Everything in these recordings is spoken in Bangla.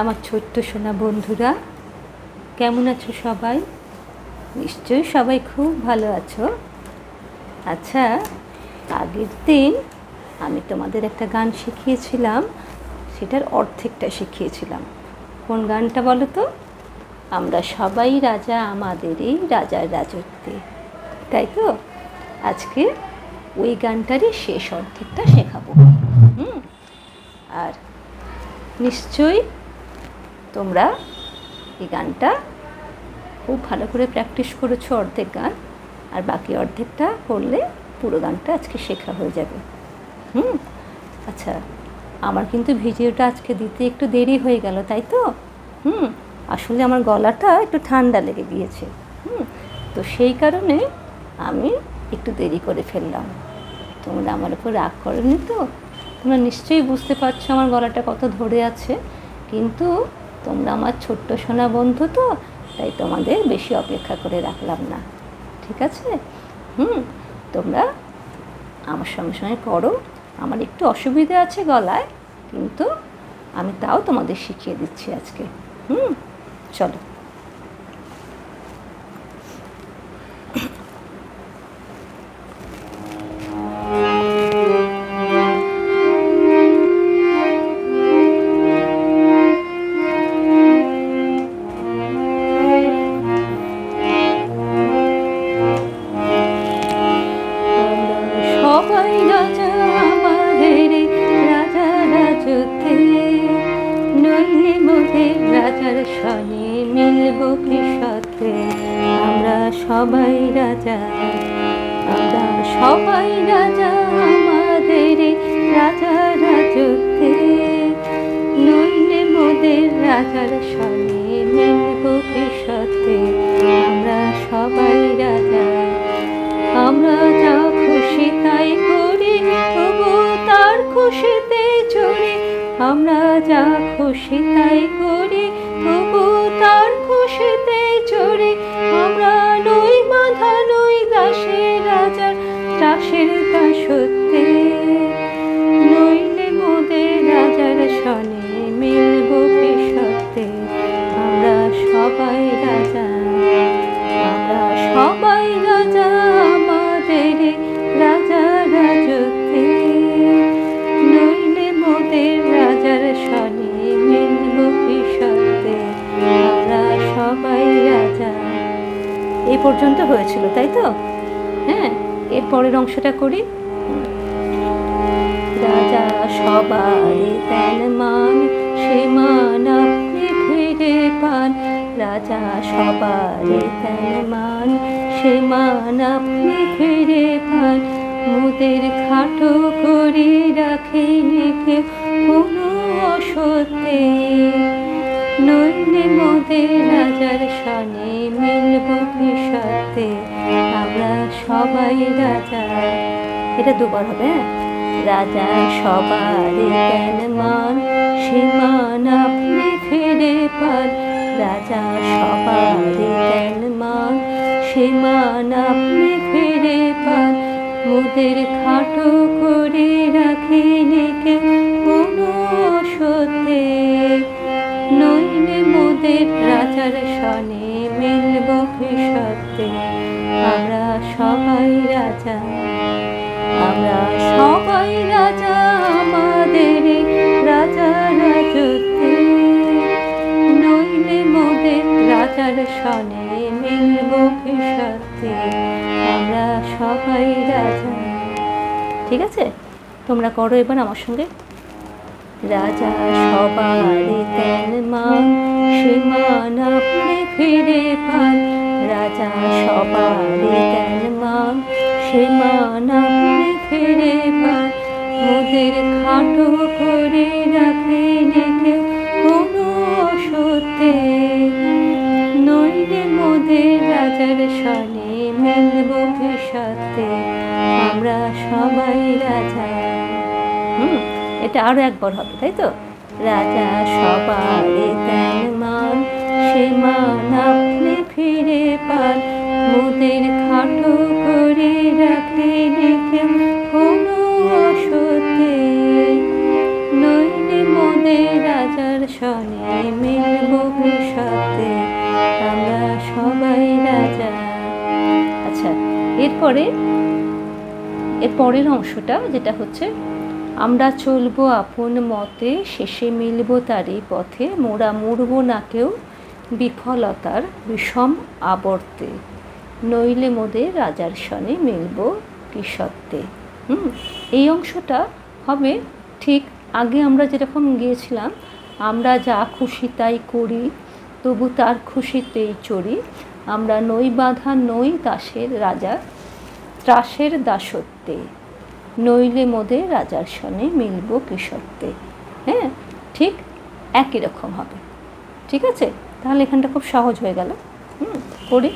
আমার ছোট্ট সোনা বন্ধুরা, কেমন আছো সবাই? নিশ্চয়ই সবাই খুব ভালো আছো। আচ্ছা আগের দিন আমি তোমাদের একটা গান শিখিয়েছিলাম, সেটার অর্ধেকটা শিখিয়েছিলাম। কোন গানটা বলো তো? আমরা সবাই রাজা, আমাদেরই রাজার রাজত্বে, তাই তো? আজকে ওই গানটারই শেষ অর্ধেকটা শেখাবো। হুম? আর নিশ্চয়ই তোমরা এই গানটা খুব ভালো করে প্র্যাকটিস করেছ অর্ধেক গান, আর বাকি অর্ধেকটা করলে পুরো গানটা আজকে শেখা হয়ে যাবে। হুম? আচ্ছা আমার কিন্তু ভিডিওটা আজকে দিতে একটু দেরি হয়ে গেল, তাই তো? হুম? আসলে আমার গলাটা একটু ঠান্ডা লেগে গিয়েছে। হুম? তো সেই কারণে আমি একটু দেরি করে ফেললাম। তোমরা আমার উপর রাগ করেনি তো? তোমরা নিশ্চয়ই বুঝতে পারছ আমার গলাটা কত ধরে আছে, কিন্তু তোমরা আমার ছোট্ট সোনা বন্ধু তো, তাই তোমাদের বেশি অপেক্ষা করে রাখলাম না। ঠিক আছে? হুম, তোমরা আমার সঙ্গে সঙ্গে করো। আমার একটু অসুবিধা আছে গলায়, কিন্তু আমি তাও তোমাদের শিখিয়ে দিচ্ছি আজকে। হুম, চলো। সবাই রাজা আমাদের রাজা রাজতে নইলে মোদের রাজার সনে মিলব সাথে আমরা সবাই রাজা, আমরা সবাই রাজা আমাদের রাজা রাজতে নইলে মোদের রাজার সনে মিলব কি তাই করি তবু তার খুশিতে চড়ে। আমরা নই বাধা নই দাসের রাজার দাসের দাসত্বে পর্যন্ত হয়েছিল, তাই তো? হ্যাঁ এর পরের অংশটা করি। রাজা সবারই দেন মান আপনি ফিরে পান। রাজা সবারই দেন মান, সে মান আপনি ফিরে পান। মুদের খাটো করে রাখেন কে কোনো অসত্যে। নইলে মোদের রাজার সনে মিলব সত্যে আমরা সবাই রাজা। এটা দুবার হবে হ্যাঁ? রাজা সবারই জ্ঞান মান সে মান আপনি ফিরে পান। রাজা সবারই জ্ঞান মান সে মান আপনি ফিরে পান। মুদের খাটো সনে মিলব সত্যে? আমরা সবাই রাজা। আমরা সবাই রাজা, আমাদের রাজা রাজতে নইলে মোদের রাজার সনে মিলব সত্যে? আমরা সবাই রাজা। ঠিক আছে? তোমরা করো এবার আমার সঙ্গে। রাজা সবারই দেন মা সে মান ফিরে পান। রাজা সবারই দেন মান সে মান ফিরে পান। মোদের খাটো করে রাখে কেউ কোনো অসত্যে। নইলে মোদের রাজার সনে মিলব সত্যে আমরা সবাই রাজা এটা আরও একবার হবে, তাই তো? রাজা সবার দেন মান, সে মান আপনি ফিরে পান। মোদের খাটো করে রাখলে রেখে কোনো অসতে নইলে মোদের রাজার সনে মিলব সাথে আমরা সবাই রাজা। আচ্ছা এরপরে, এর পরের অংশটা যেটা হচ্ছে আমরা চলবো আপন মতে, শেষে মিলব তারই পথে। মোরা মরব না কেউ বিফলতার বিষম আবর্তে। নইলে মোদের রাজার সনে মিলব কি সত্ত্বে হুম, এই অংশটা হবে ঠিক আগে আমরা যেরকম গিয়েছিলাম, আমরা যা খুশি তাই করি, তবু তার খুশিতেই চড়ি। আমরা নই বাঁধা, নই দাসের রাজা, ত্রাসের দাসত্বে। নইলে মোদে রাজার সনে মিলব কি হ্যাঁ ঠিক একই রকম হবে। ঠিক আছে? তাহলে এখানটা খুব সহজ হয়ে গেল। হুম করি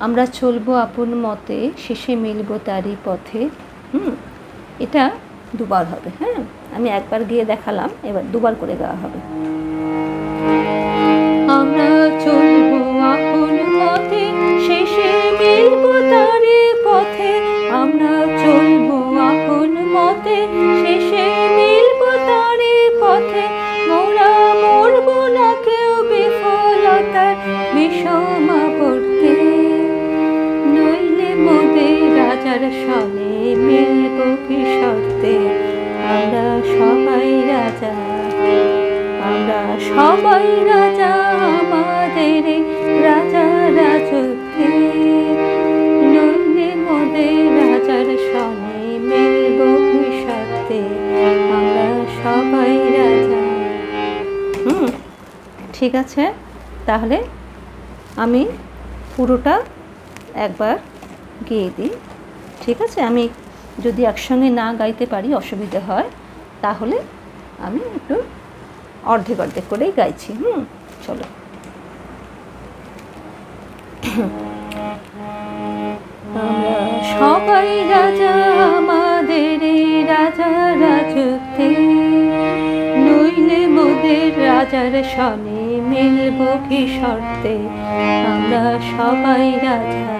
আমরা চলবো আপন মতে, শেষে মিলবো তারই পথে। হুম, এটা দুবার হবে হ্যাঁ? আমি একবার গিয়ে দেখালাম, এবার দুবার করে দেওয়া হবে। আমরা চলবো আপন মতে, শেষে মিলবো তারই ঠিক আছে, তাহলে আমি পুরোটা একবার গিয়ে দিই। ঠিক আছে? আমি যদি একসঙ্গে না গাইতে পারি, অসুবিধে হয়, তাহলে আমি একটু অর্ধেক অর্ধেক করেই গাইছি, হুম? চলো। সবাই রাজা, আমাদের রাজা রাজত্বে। নইলে মোদের রাজার সনে মিলব কি শর্তে আমরা সবাই রাজা।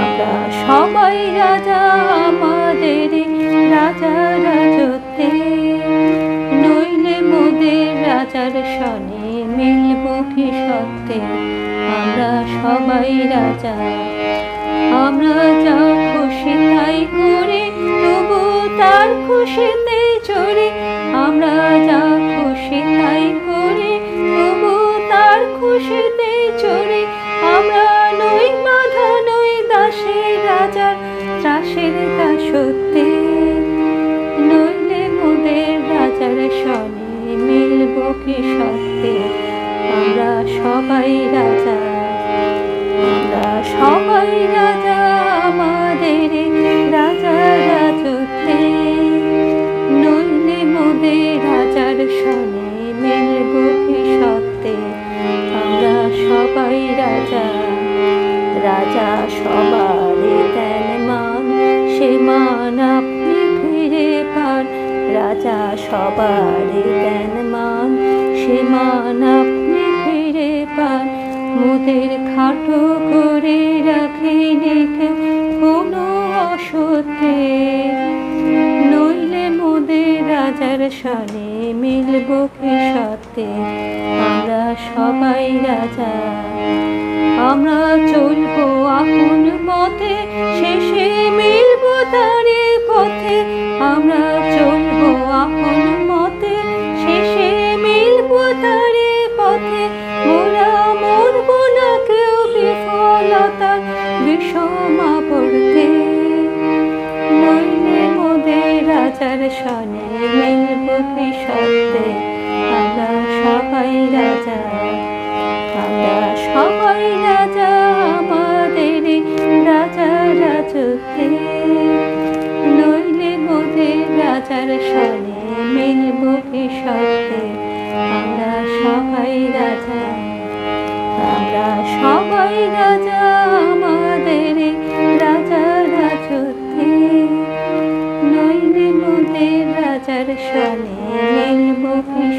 আমরা সবাই রাজা, আমাদের রাজা রাজত্বে। নইলে মোদের রাজার সনে মিলব কি সত্ত্বে আমরা সবাই রাজা। আমরা যা খুশি তাই করে তবু তার খুশিতে সবাই রাজা, আমরা সবাই রাজা, আমাদের রাজা রাজত্বে। নইলে মোদের রাজার সনে মিলব সত্ত্বে। আমরা সবাই রাজা রাজা সবারই দেন মান। সে মান আপনি ফিরে পান, রাজা সবারই দেন মোদের খাটো করে রাখে দেখে কোনো অসত্যে। নইলে মোদের রাজার সনে মিলব কি সত্যে? আমরা সবাই রাজা। আমরা চলবো আপন মতে, শেষে মিলব তারে। দর্শনে মিলব কৃষকদের আমরা সবাই রাজা। আমরা সবাই রাজা, আমাদের রাজা নইলে রাজার সনে মিলব কৃষকদের আমরা সবাই রাজা। আমরা সবাই রাজা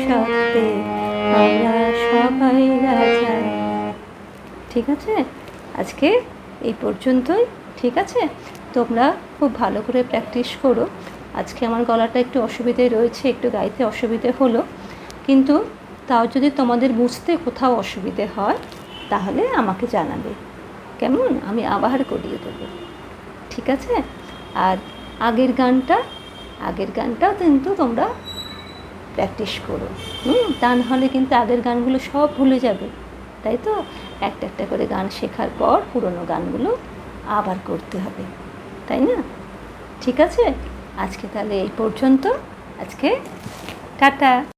সত্যে আমরা সবাই রাজা। ঠিক আছে? আজকে এই পর্যন্তই। ঠিক আছে? তোমরা খুব ভালো করে প্র্যাকটিস করো। আজকে আমার গলাটা একটু অসুবিধে রয়েছে, একটু গাইতে অসুবিধে হলো। কিন্তু তাও যদি তোমাদের বুঝতে কোথাও অসুবিধে হয়, তাহলে আমাকে জানাবে। কেমন? আমি আবার করিয়ে দেবো। ঠিক আছে? আর আগের গানটা আগের গানটাও কিন্তু তোমরা প্র্যাকটিস করো। হুম, তা নাহলে কিন্তু আগের গানগুলো সব ভুলে যাবে। তাই তো? একটা একটা করে গান শেখার পর পুরনো গানগুলো আবার করতে হবে। তাই না? ঠিক আছে? আজকে তাহলে এই পর্যন্ত। আজকে টাটা।